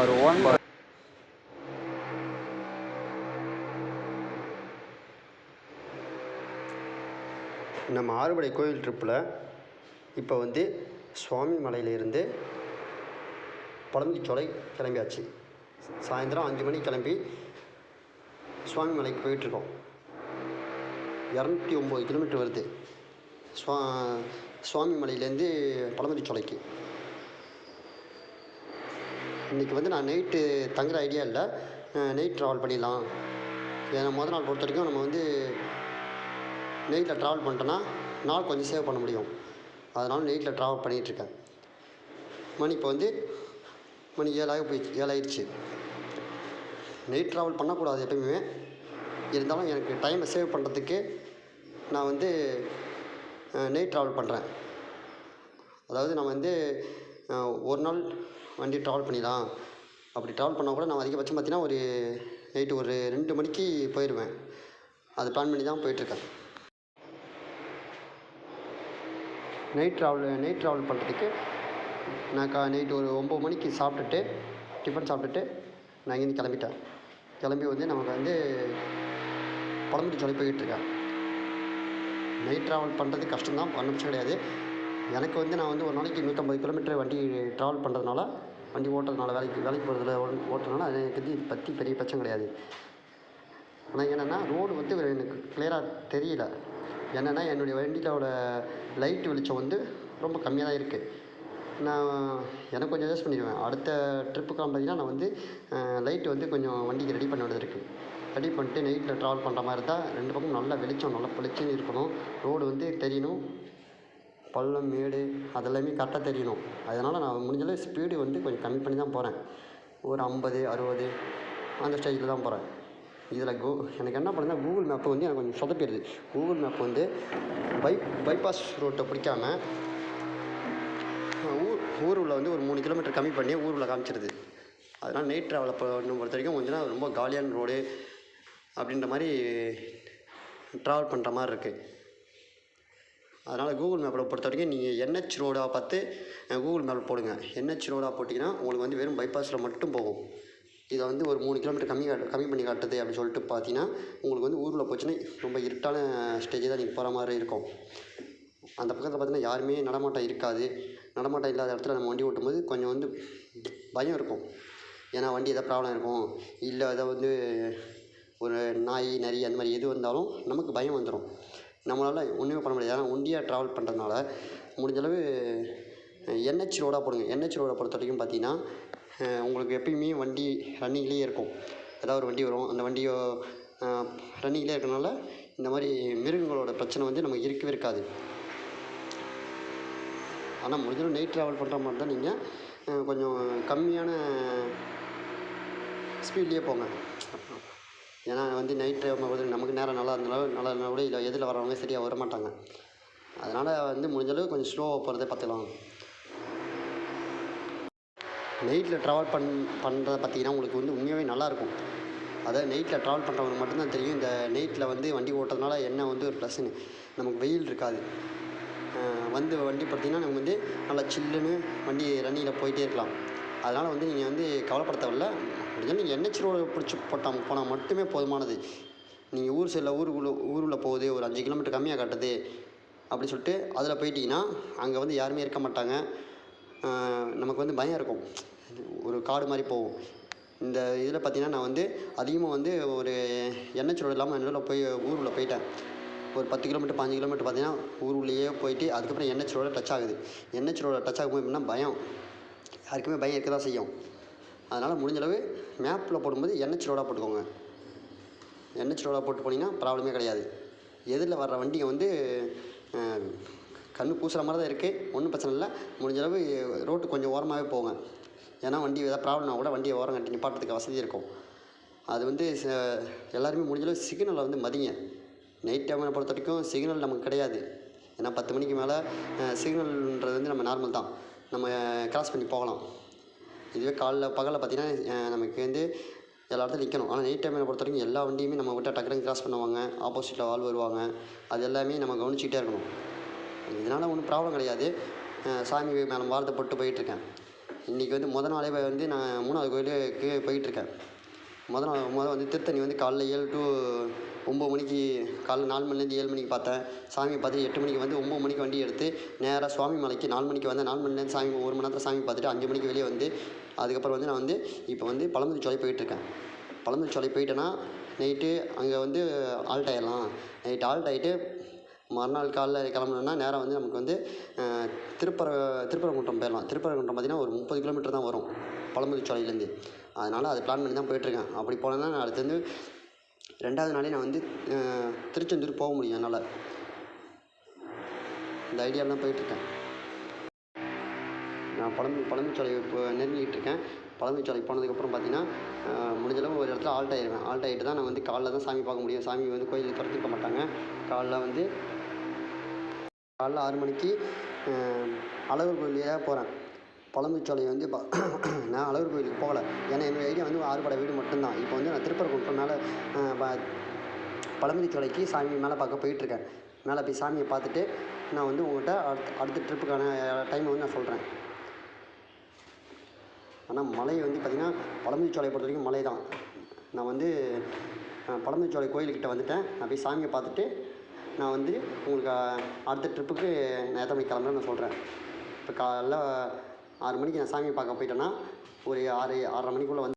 பார் one நம்ம ஆறுபடை கோயில் ட்ரிப்பில் இப்போ வந்து சுவாமி மலையிலிருந்து பழமுதிர்ச்சோலை கிளம்பியாச்சு. சாயந்தரம் அஞ்சு மணிக்கு கிளம்பி சுவாமி மலைக்கு போயிட்டுருக்கோம். இரநூத்தி ஒம்பது கிலோமீட்டர் வருது. சுவா சுவாமி மலையிலேருந்து பழமுதிர்ச்சோலைக்கு இன்றைக்கி வந்து நான் நைட்டு தங்குற ஐடியா இல்லை. நைட் ட்ராவல் பண்ணிடலாம். ஏன்னா முதல் நாள் பொறுத்த வரைக்கும் நம்ம வந்து நைட்டில் ட்ராவல் பண்ணிட்டோன்னா நாள் கொஞ்சம் சேவ் பண்ண முடியும். அதனால் நைட்டில் ட்ராவல் பண்ணிகிட்ருக்கேன் மணி இப்போ வந்து மணி ஏழாக போயிடுச்சு ஏழாயிடுச்சு. நைட் ட்ராவல் பண்ணக்கூடாது எப்பயுமே. இருந்தாலும் எனக்கு டைமை சேவ் பண்ணுறதுக்கு நான் வந்து நைட் ட்ராவல் பண்ணுறேன் அதாவது நான் வந்து ஒரு நாள் வண்டி ட்ராவல் பண்ணிடலாம் அப்படி ட்ராவல் பண்ணால் கூட நான் அதிகபட்சம் பார்த்தீங்கன்னா ஒரு நைட்டு ஒரு ரெண்டு மணிக்கு போயிடுவேன் அது பிளான் பண்ணி தான் போயிட்டுருக்கேன். நைட் ட்ராவல் நைட் ட்ராவல் பண்ணுறதுக்கு நான் கா நைட்டு ஒரு ஒம்பது மணிக்கு சாப்பிட்டுட்டு டிஃபன் சாப்பிட்டுட்டு நான் இங்கேருந்து கிளம்பிட்டேன். கிளம்பி வந்து நமக்கு வந்து பழமுடிச்சோலை போயிட்டுருக்கேன். நைட் ட்ராவல் பண்ணுறது கஷ்டம்தான் பண்ண பிரச்சனை கிடையாது. எனக்கு வந்து நான் வந்து ஒரு நாளைக்கு நூற்றம்பது கிலோமீட்டர் வண்டி ட்ராவல் பண்ணுறதுனால வண்டி ஓட்டுறதுனால வேலைக்கு வேலைக்கு போகிறதுல ஓட்டுறதுனால அது எனக்கு வந்து பற்றி பெரிய பிரச்சனை கிடையாது. ஆனால் என்னென்னா ரோடு வந்து எனக்கு கிளியராக தெரியல. என்னென்னா என்னுடைய வண்டியிலோட லைட் வெளிச்சம் வந்து ரொம்ப கம்மியாக தான் இருக்குது நான் எனக்கு கொஞ்சம் அட்ஜஸ்ட் பண்ணிடுவேன். அடுத்த ட்ரிப்புக்கெலாம் பார்த்தீங்கன்னா நான் வந்து லைட் வந்து கொஞ்சம் வண்டிக்கு ரெடி பண்ண வேண்டியது இருக்குது ரெடி பண்ணிட்டு நைட்டில் ட்ராவல் பண்ணுற மாதிரி இருந்தால் ரெண்டு பக்கம் நல்லா வெளிச்சம் நல்லா வெளிச்சம் இருக்கணும். ரோடு வந்து தெரியணும். பள்ளம் மேடு அதெல்லாமே கரெக்டாக தெரியணும். அதனால் நான் முடிஞ்சளவு ஸ்பீடு வந்து கொஞ்சம் கம்மி பண்ணி தான் போகிறேன் ஒரு ஐம்பது அறுபது அந்த ஸ்டேஜில் தான் போகிறேன் இதில் கூ எனக்கு என்ன பண்ணுதுன்னா கூகுள் மேப்பு வந்து எனக்கு கொஞ்சம் சொதப்பிடுது. கூகுள் மேப் வந்து பை பைபாஸ் ரோட்டை பிடிக்காம ஊர் ஊருள்ள வந்து ஒரு மூணு கிலோமீட்டர் கம்மி பண்ணி ஊருள்ள காமிச்சிருது. அதனால் நைட் ட்ராவலை பொறுத்த வரைக்கும் கொஞ்சம் ரொம்ப காலியான ரோடு அப்படின்ற மாதிரி ட்ராவல் பண்ணுற மாதிரி இருக்குது அதனால் கூகுள் மேப்பில் பொறுத்த வரைக்கும் நீங்கள் என்ஹெச் ரோடாக பார்த்து கூகுள் மேப்பில் போடுங்க. என்ஹெச் ரோடாக போட்டிங்கன்னா உங்களுக்கு வந்து வெறும் பைபாஸில் மட்டும் போகும். இதை வந்து ஒரு மூணு கிலோமீட்டர் கம்மி கம்மி பண்ணி காட்டுது அப்படின்னு சொல்லிட்டு பார்த்தீங்கன்னா உங்களுக்கு வந்து ஊரில் போச்சுன்னா ரொம்ப இருட்டான ஸ்டேஜ் தான் நீங்கள் போகிற மாதிரி இருக்கும். அந்த பக்கத்தில் பார்த்தீங்கன்னா யாருமே நடமாட்டம் இருக்காது. நடமாட்டம் இல்லாத இடத்துல நம்ம வண்டி ஓட்டும்போது கொஞ்சம் வந்து பயம் இருக்கும். ஏன்னா வண்டி எதாவது ப்ராப்ளம் இருக்கும். இல்லை எதாவது வந்து ஒரு நாய் நரி அந்த மாதிரி எது வந்தாலும் நமக்கு பயம் வந்துடும் நம்மளால் ஒன்றுமே பண்ண முடியாது. ஏன்னா ஒண்டியாக ட்ராவல் பண்ணுறதுனால முடிஞ்சளவு என்ஹெச் ரோடாக போடுங்க. என்ஹெச் ரோடை பொறுத்த வரைக்கும் பார்த்தீங்கன்னா உங்களுக்கு எப்பயுமே வண்டி ரன்னிங்லேயே இருக்கும். ஏதாவது ஒரு வண்டி வரும். அந்த வண்டியோ ரன்னிங்லேயே இருக்கனால இந்த மாதிரி மிருகங்களோட பிரச்சனை வந்து நமக்கு இருக்கவே இருக்காது. ஆனால் முடிஞ்சளவு நைட் ட்ராவல் பண்ணுற மாதிரி தான் நீங்கள் கொஞ்சம் கம்மியான ஸ்பீட்லேயே போங்க. ஏன்னா வந்து நைட் ட்ரைவ் பண்ணும்போது நமக்கு நேரம் நல்லா இருந்தாலும் நல்லா இருந்தால் கூட இல்லை எதில் வரவங்க சரியாக வர மாட்டாங்க அதனால் வந்து முடிஞ்சளவு கொஞ்சம் ஸ்லோவாக போகிறதே பார்த்துக்கலாம். நைட்டில் ட்ராவல் பண் பண்ணுறத பார்த்தீங்கன்னா உங்களுக்கு வந்து உண்மையாகவே நல்லாயிருக்கும் அதாவது நைட்டில் ட்ராவல் பண்ணுறவங்களுக்கு மட்டும்தான் தெரியும் இந்த நைட்டில் வந்து வண்டி ஓட்டுறதுனால என்ன வந்து ஒரு ப்ளஸ்ஸுன்னு நமக்கு வெயில் இருக்காது. வந்து வண்டி பார்த்தீங்கன்னா நம்ம வந்து நல்லா சில்லுன்னு வண்டி ரன்னிங்கில் போயிட்டே இருக்கலாம். அதனால் வந்து நீங்கள் வந்து கவலைப்பட தேவையில்ல முடிஞ்சால் நீங்கள் என்ஹெச் ரோடு பிடிச்சி போட்டால் போனால் மட்டுமே போதுமானது. நீங்கள் ஊர் சைடில் ஊருக்குள்ளே ஊருக்குள்ளே போகுது ஒரு அஞ்சு கிலோமீட்டர் கம்மியாக காட்டுது அப்படி சொல்லிட்டு அதில் போயிட்டீங்கன்னா அங்கே வந்து யாருமே இருக்க மாட்டாங்க. நமக்கு வந்து பயம் இருக்கும். ஒரு காடு மாதிரி போகும். இந்த இதில் பார்த்தீங்கன்னா நான் வந்து அதிகமாக வந்து ஒரு எண்ணெய் ரோடு இல்லாமல் நடுவில் போய் ஊருக்குள்ளே போயிட்டேன். ஒரு பத்து கிலோமீட்டர் பாஞ்சு கிலோமீட்டர் பார்த்தீங்கன்னா ஊருக்குள்ளேயே போயிட்டு அதுக்கப்புறம் என்ஹெச் ரோட டச் ஆகுது. என்ஹெச் ரோட டச் ஆகும்போது எப்படின்னா பயம். யாருக்குமே பயம் இருக்க தான் செய்யும். அதனால் முடிஞ்சளவு மேப்பில் போடும்போது என்ஹெச் ரோடாக போட்டுக்கோங்க. என்ஹெச் ரோடாக போட்டு போனீங்கன்னா ப்ராப்ளமே கிடையாது. எதிரில் வர்ற வண்டிங்க வந்து கண்ணு கூசுகிற மாதிரி தான் இருக்குது ஒன்றும் பிரச்சனை இல்லை. முடிஞ்சளவு ரோட்டு கொஞ்சம் ஓரமாகவே போங்க. ஏன்னா வண்டி ஏதாவது ப்ராப்ளம்னா கூட வண்டியை ஓரம் கட்டி நிப்பாட்டுறதுக்கு வசதி இருக்கும். அது வந்து ச- எல்லாருமே முடிஞ்சளவு சிக்னலை வந்து மதிங்க. நைட் டைமை பொறுத்த வரைக்கும் சிக்னல் நமக்கு கிடையாது. ஏன்னா பத்து மணிக்கு மேலே சிக்னல்ன்றது வந்து நம்ம நார்மல் தான். நம்ம கிராஸ் பண்ணி போகலாம். இதுவே காலைல பகலில் பார்த்தீங்கன்னா நமக்கு வந்து எல்லா இடத்துலையும் நிற்கணும் ஆனால் நைட் டைமில் பொறுத்த வரைக்கும் எல்லா வண்டியுமே நம்ம விட்ட டக்குனு கிராஸ் பண்ணுவாங்க. ஆப்போசிட்டில் ஆள் வருவாங்க. அது எல்லாமே நம்ம கவனிச்சிக்கிட்டே இருக்கணும். இதனால் ஒன்றும் ப்ராப்ளம் கிடையாது. சாமி மேலே வாரத்தை போட்டு போயிட்டுருக்கேன் இன்றைக்கி வந்து முத நாளே வந்து நான் மூணாவது கோயிலுக்கு போயிட்டுருக்கேன் முதல் நாள் முத வந்து திருத்தணி வந்து காலைல ஏழு டு ஒம்பது மணிக்கு காலைல நாலு மணிலேருந்து ஏழு மணிக்கு பார்த்தேன். சாமி பார்த்து எட்டு மணிக்கு வந்து ஒம்பது மணிக்கு வண்டி எடுத்து நேராக சுவாமி மலைக்கு நாலு மணிக்கு வந்தேன். நாலு மணிலேருந்து சாமி ஒரு மணி நேரத்தில் சாமி பார்த்துட்டு அஞ்சு மணிக்கு வெளியே வந்து அதுக்கப்புறம் வந்து நான் வந்து இப்போ வந்து பழமுதிர்ச்சோலை போயிட்டுருக்கேன் பழமுதிர்ச்சோலை போயிட்டேன்னா நைட்டு அங்கே வந்து ஆல்ட் ஆயிடலாம். நைட்டு ஆல்ட் ஆகிட்டு மறுநாள் காலைல கிளம்பணுன்னா நேராக வந்து நமக்கு வந்து திருப்பர திருப்பரங்குன்றம் போயிடலாம். திருப்பரங்குன்றம் பார்த்திங்கன்னா ஒரு முப்பது கிலோமீட்டர் தான் வரும் பழமுதிர்ச்சோலையிலேருந்து அதனால் அது பிளான் பண்ணி தான் போயிட்டுருக்கேன். அப்படி போனேன்னா நான் அடுத்து வந்து ரெண்டாவது நாளே நான் வந்து திருச்செந்தூர் போக முடியும் என்னால். இந்த ஐடியாலாம் போயிட்டுருக்கேன். நான் பழமு பழமுச்சோலை இப்போ நெருங்கிட்டு இருக்கேன் பழமுச்சோலை போனதுக்கப்புறம் பார்த்தீங்கன்னா முடிஞ்சளவு ஒரு இடத்துல ஆல்ட் ஆயிடுவேன் ஆல்ட் ஆகிட்டு தான் நான் வந்து காலைல தான் சாமி பார்க்க முடியும். சாமி வந்து கோயிலுக்கு திறந்துருக்க மாட்டாங்க. காலைல வந்து காலைல ஆறு மணிக்கு அழகர் கோயிலே போகிறேன் பழமுச்சோலை வந்து இப்போ நான் அழகர் கோயிலுக்கு போகலை. ஏன்னா என்னோடய ஐடியா வந்து ஆறுபடை வீடு மட்டும்தான். இப்போ வந்து நான் திருப்பரங்குன்றம் மேலே பழமுதிர்ச்சோலைக்கு சாமி மேலே பார்க்க போயிட்டுருக்கேன். மேலே போய் சாமியை பார்த்துட்டு நான் வந்து உங்கள்கிட்ட அடுத்த அடுத்த ட்ரிப்புக்கான டைமை வந்து நான் சொல்கிறேன் ஆனால் மலை வந்து பார்த்திங்கன்னா பழமுதிர்ச்சோலையை பொறுத்த வரைக்கும் மலை தான். நான் வந்து அஹ், கோயிலுக்கிட்ட வந்துட்டேன். நான் போய் சாமியை பார்த்துட்டு நான் வந்து உங்களுக்கு அடுத்த ட்ரிப்புக்கு நான் எத்தனை மணிக்கு கிளம்புறேன்னு நான் சொல்கிறேன் இப்போ காலைல ஆறு மணிக்கு நான் சாமியை பார்க்க போயிட்டேன்னா ஒரு ஆறு ஆறரை மணிக்குள்ளே வந்து